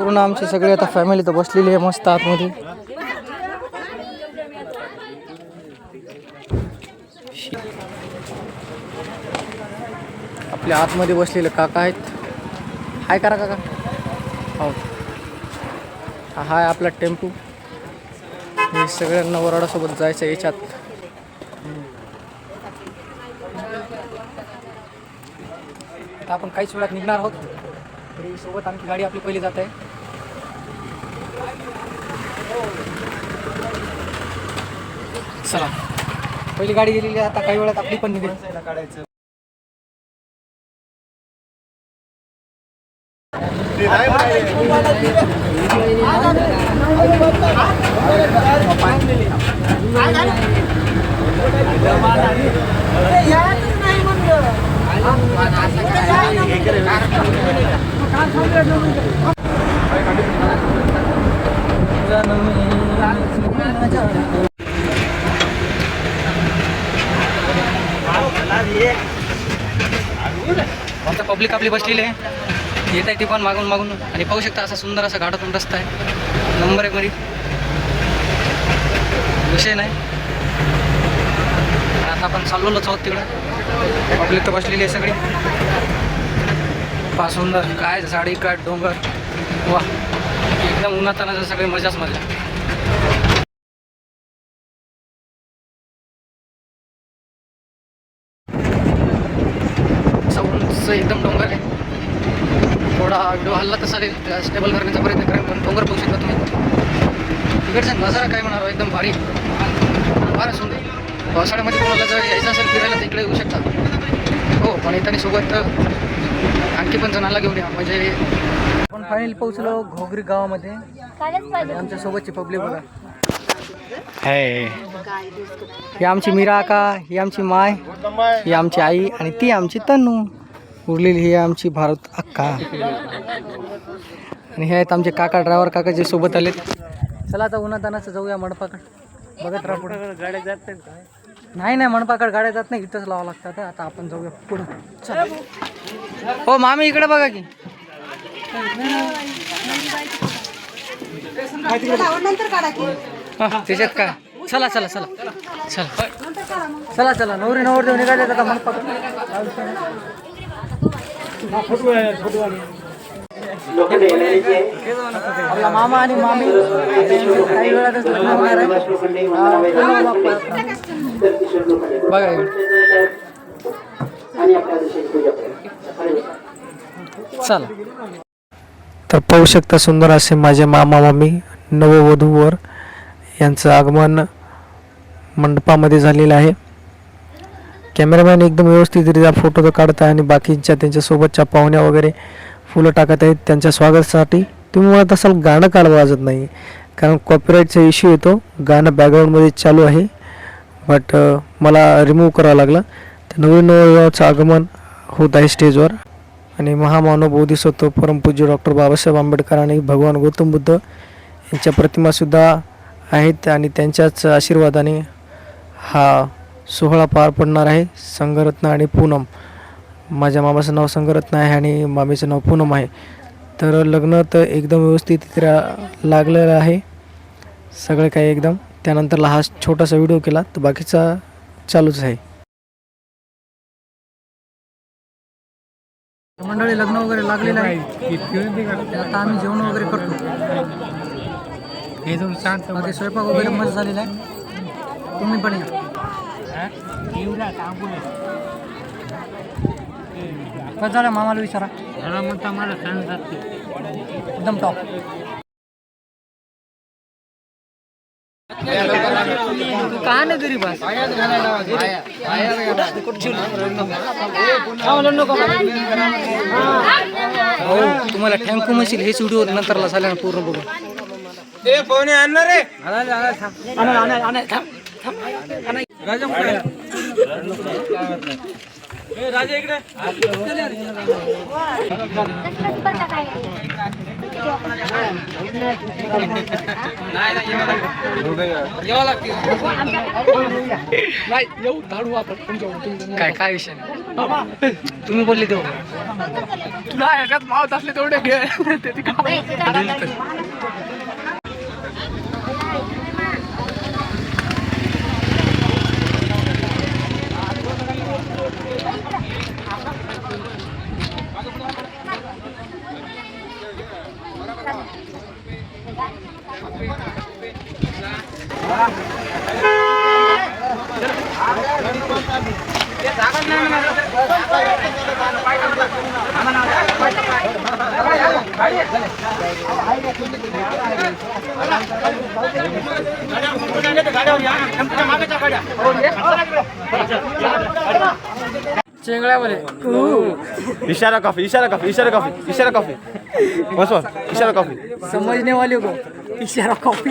पूर्ण आमची सगळी आता फॅमिली तर बसलेली आहे मस्त आतमध्ये. आपल्या आतमध्ये बसलेले काका आहेत. हाय करा काका. हो. हा हाय आपला टेम्पू. हे सगळ्यांना वराडासोबत जायचं याच्यात. आता आपण काहीच वेळात निघणार आहोत. तरी सोबत आमची गाडी आपली पहिली जात आहे. चला. पहिली गाडी गेलेली आता काही वेळात आपली पण निघेल. काढायचं आता पब्लिक आपली बसलेली आहे. येत आहे ती पण मागून मागून. आणि पाहू शकता असा सुंदर असा घाटातून रस्ता आहे. नंबर एक मध्ये. विषय नाही. आता आपण चाललोच आहोत तिकडं. पब्लिक तर बसलेली आहे सगळी. फार सुंदर. काय झाडी काय डोंगर. वा एकदम उन्हातानाचं सगळी मजाच मजा. एकदम डोंगर आहे. थोडा व्हिडिओ हल्ला तसा स्टेबल करण्याचा प्रयत्न करा पण डोंगर बघू शकता तुम्ही. तिकडचा नजारा काय म्हणावं एकदम भारी. फार सुंदर. पावसाळ्यामध्ये कोणाला जर यायचं असेल फिरायला तिकडे येऊ शकता. हो पण येताना सोबत आणखी पण जणांना घेऊन या म्हणजे आपण फायनली पोहोचलो घोगरी गावामध्ये. आणि आमच्या सोबतची पब्लिक बघा. हे ही आमची मीरा का ही आमची माय ही आमची आई आणि ती आमची तनू उरलेली ही आमची भारत अक्का. आणि हे आहेत आमचे काका ड्रायव्हर काका जे सोबत आलेत. चला आता उन्हातानाचं जाऊया मडपाकड. बघत राहा पुढे. गाड्या जात नाही नाही मणपाकड गाड्या जात नाही इथंच लावा लागतात आता आपण जाऊया पुढं. चला. हो मामी इकडे बघा की. त्याच्यात काय चला चला चला. चला. चला चला. नवरी नवर देऊन निघाले का मणपाकड आपला मामा आणि मामी काही वेळातच लग्न होणार आहे. बघा इकडे. चला. तर पाहू शकता सुंदर असे माझे मामा मामी नववधूवर यांचं आगमन मंडपामध्ये झालेलं आहे. कॅमेरामॅन एकदम व्यवस्थितरित्या फोटो तर काढत आहे आणि बाकीच्या त्यांच्यासोबतच्या पाहुण्या वगैरे फुलं टाकत आहेत. त्यांच्या स्वागतासाठी तुम्ही म्हणत असाल गाणं काढ वाजत नाही. कारण कॉपीराईटचा इश्यू येतो. गाणं बॅकग्राऊंडमध्ये चालू आहे. बट मला रिमूव्ह करावं लागलं. तर नवीन नवविवाहाचं आगमन होत आहे स्टेजवर आणि महामानव बोधिसत्व परमपूज्य डॉक्टर बाबासाहेब आंबेडकर आणि भगवान गौतम बुद्ध यांच्या प्रतिमासुद्धा आहेत आणि त्यांच्याच आशीर्वादाने हा सोहळा पार पडणार आहे. संगरत्न आणि पूनम. माझ्या मामाचं नाव संगरत्न आहे आणि मामीचं नाव पूनम आहे. तर लग्न तर एकदम व्यवस्थित तिथे लागलेलं आहे. सगळं काही एकदम. त्यानंतरला हा छोटासा व्हिडिओ केला तर बाकीचा चालूच आहे. मंडळी लग्न वगैरे लागलेलं आहे. आता आम्ही जेवण वगैरे करतो. हे जाऊन शांत बाकी स्वयंपाक वगैरे मस्त झालेला आहे. तुम्ही पण या. कसं झालं मामाला विचारा. म्हणता मला सांगतात एकदम टॉप तरी बस. हो तुम्हाला थँक्यू म्हणशील हेच व्हिडिओ नंतरला झाल्या पूर्ण बघून ते पाहुणे आणणार रे? काय काय विषय तुम्ही बोलले तो तुला ह्याच्यात मावत असले तेवढे घे. ते चेंगळ्यामध्ये इशारा कॉफी इशारा कॉफी इशारा कॉफी इशारा कॉफी. बस बस इशारा कॉफी. समझने वाले को इशारा कॉपी